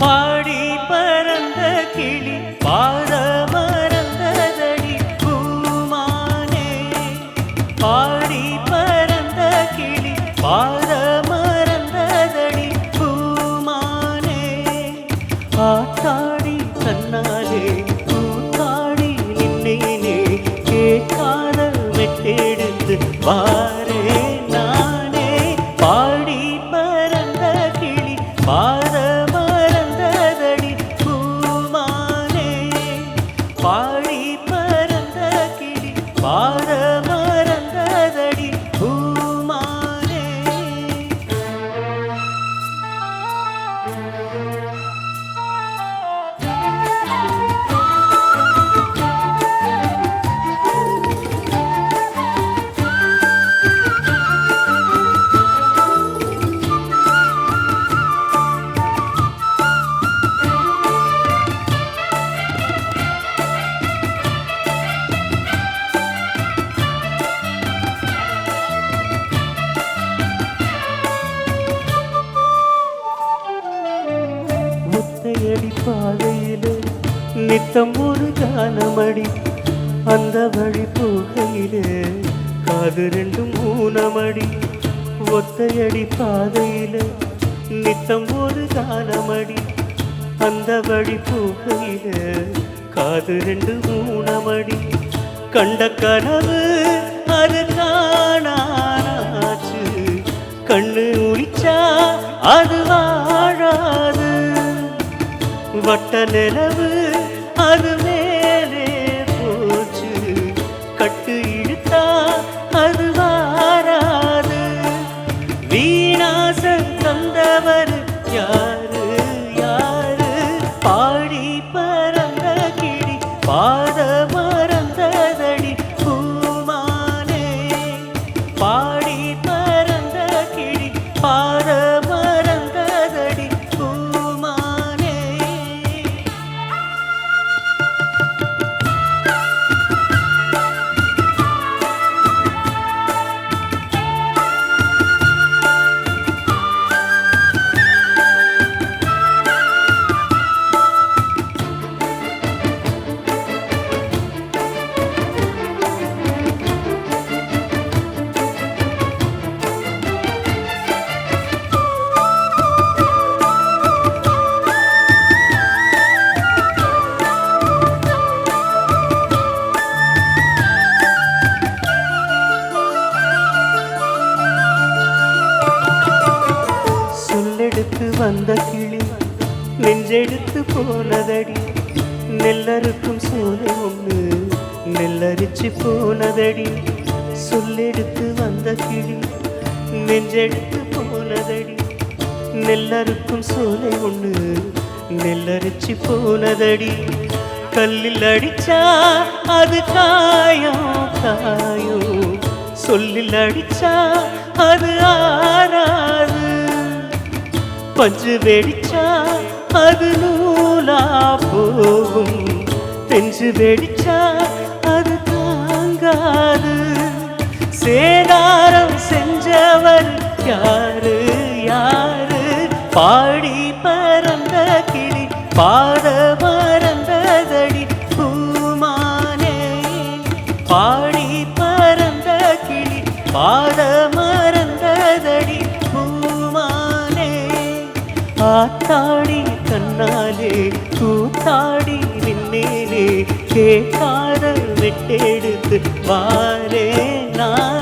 பாடி பறந்த கிளி பாட மறந்ததடி பூமானே பாடி பறந்த கிளி பாட மறந்ததடி பூமானே ஆத்தாடி தன்னாலே கூத்தாடி நின்னேனே கேட்காத வெட்டெடுத்து வாரே பாதையிலே நித்தம் ஒரு கானமடி அந்த வழி போகையிலே காது ரெண்டு மூணமடி ஒத்தையடி பாதையிலே நித்தம் ஒரு கானமடி அந்த வழி போகையிலே காது ரெண்டு மூணமடி கண்ட கனவு அது காணாச்சு கண்ணு உரிச்சா அது வாழாது. வட்ட நிலவு அருமை வந்த கிளி நெஞ்செடுத்து போனதடி. நெல்லறுக்கும் சோலை ஒன்று நெல்லரிச்சு போனதடி. சொல்லெடுத்து வந்த கிளி நெஞ்செடுத்து போனதடி. நெல்லறுக்கும் சோலை ஒன்று நெல்லரிச்சு போனதடி. கல்லில் அடிச்சா அது காயம் காயும் சொல்லில் அடிச்சா அது ஆரா பஞ்சு வெடிச்சா அது நூலா போகும். பெஞ்சு வெடிச்சா அது தாங்காது. சேதாரம் செஞ்சவர் யாரு யாரு? பாடி பறந்த கிளி பாட பறந்ததடி பூமானே. பாடி பறந்த கிளி பாட காத்தாடி கண்ணாலே கூத்தாடி நின்னேனே கேட்காத விட்டெடுத்து வாரே நான்